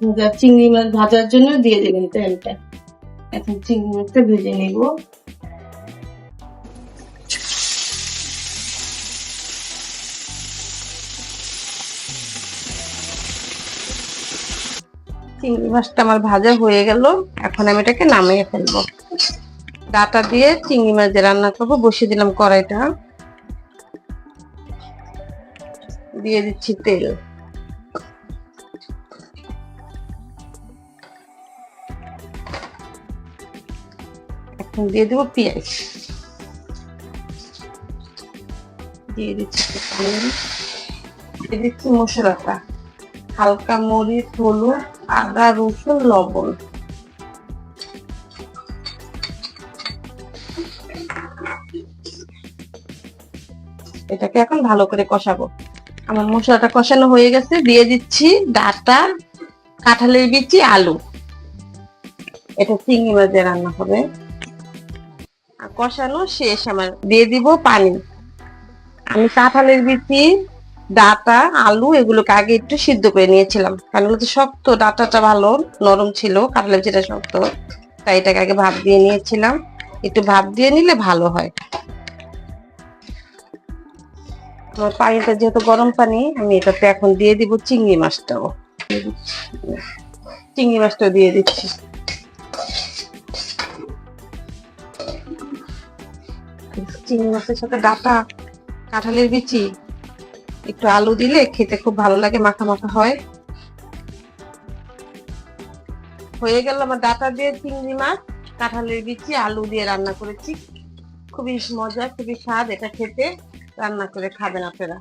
ভাজা চিংড়ি মাছ ভাজার জন্য দিয়ে দেবেন তেলটা। এখন চিংড়ি মাছটা ভেজে নিব। চিংড়ি মাছটা আমার ভাজা হয়ে গেল। এখন আমি এটাকে নামিয়ে ফেলব। ডাটা দিয়ে চিংড়ি মাছ দিয়ে রান্না করব। বসিয়ে দিলাম কড়াইটা। দিয়ে দিচ্ছি তেল। এখন দিয়ে দেবো পেঁয়াজ দিয়ে দিচ্ছি পানি। মশলাটা হালকা মরিচ হলুদ আদা রসুন লবণ এটাকে এখন ভালো করে কষাবো। আমার মশলাটা কষানো হয়ে গেছে, দিয়ে দিচ্ছি ডাটা, কাঁঠালের বিচি, আলু। এটা চিংড়ি মাছ দিয়ে রান্না হবে। কষানো শেষ, আমার দিয়ে দিব পানি। আমি কাঁঠালের বিচি, ডাটা, আলু এগুলোকে আগে একটু সিদ্ধ করে নিয়েছিলাম। কারণ এগুলো তো শক্ত, ডাটাটা ভালো, নরম ছিল, কাঁঠালের বিচিটা শক্ত। তাই এটাকে আগে ভাপ দিয়ে নিয়েছিলাম। একটু ভাপ দিয়ে নিলে ভালো হয়। আমার পানিটা যেহেতু গরম পানি, আমি এটাতে এখন দিয়ে দিব চিংড়ি মাছটাও। চিংড়ি মাছটাও দিয়ে দিচ্ছি। চিংড়ি মাছের সাথে ডাটা, কাঁঠালের বিচি, একটু আলু দিলে খেতে খুব ভালো লাগে, মাখা মাখা হয়। হয়ে গেল আমার ডাটা দিয়ে চিংড়ি মাছ, কাঁঠালের বিচি, আলু দিয়ে রান্না করেছি। খুবই মজা, খুবই স্বাদ এটা খেতে। রান্না করে খাবেন আপনারা।